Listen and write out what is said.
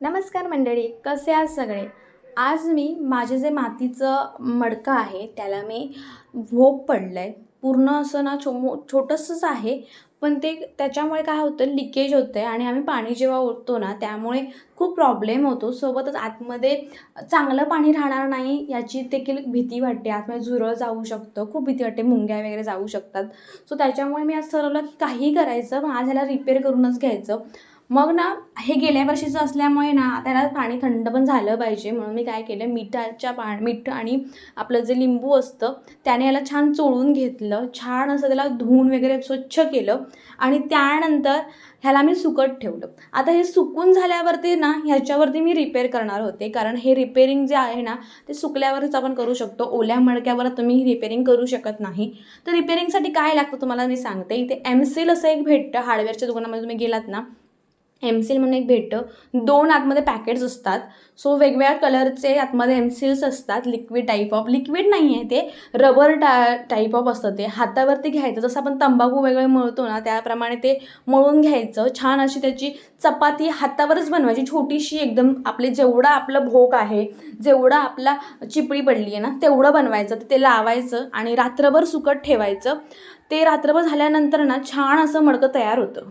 नमस्कार मंडळी कसे आहात सगळे? आज मी माझे जे मातीचं मडकं आहे त्याला मी भोग पडलं आहे पूर्ण असं ना छो मो छोटंसंच आहे पण ते त्याच्यामुळे काय होतं लिकेज होतं आहे आणि आम्ही पाणी जेव्हा ओततो ना त्यामुळे खूप प्रॉब्लेम होतो. सोबतच आतमध्ये चांगलं पाणी राहणार नाही याची देखील भीती वाटते. आतमध्ये झुरळ जाऊ शकतं खूप भीती वाटते. मुंग्या वगैरे जाऊ शकतात. सो त्याच्यामुळे मी असं ठरवलं की काहीही करायचं मग आज ह्याला रिपेअर करूनच घ्यायचं. मग ना हे गेल्या वर्षीचं असल्यामुळे ना त्याला पाणी थंड पण झालं पाहिजे. म्हणून मी काय केलं मिठाच्या पा मीठ आणि आपलं जे लिंबू असतं त्याने याला छान चोळून घेतलं. छान असं त्याला धुवून वगैरे स्वच्छ केलं आणि त्यानंतर ह्याला मी सुकत ठेवलं. आता हे सुकून झाल्यावरती ना ह्याच्यावरती मी रिपेअर करणार होते. कारण हे रिपेअरिंग जे आहे ना ते सुकल्यावरच आपण करू शकतो. ओल्या मडक्यावर तुम्ही रिपेअरिंग करू शकत नाही. तर रिपेअरिंगसाठी काय लागतं तुम्हाला मी सांगते. इथे एमसील असं एक भेटतं. हार्डवेअरच्या दुकानामध्ये तुम्ही गेलात ना एमसील म्हणून एक भेटतं. दोन आतमध्ये पॅकेट्स असतात. सो वेगवेगळ्या कलरचे आतमध्ये एमसील्स असतात. लिक्विड टाईप ऑफ लिक्विड नाही आहे ते. रबर टा टाईप ऑफ असतं ते. हातावरती घ्यायचं. जसं आपण तंबाखू वगैरे मळतो ना त्याप्रमाणे ते मळून घ्यायचं. छान अशी त्याची चपाती हातावरच बनवायची. छोटीशी एकदम आपले जेवढा आपलं भोक आहे जेवढा आपला चिपळी पडली आहे ना तेवढं बनवायचं. ते लावायचं आणि रात्रभर सुकट ठेवायचं. ते रात्रभर झाल्यानंतर ना छान असं मडकं तयार होतं.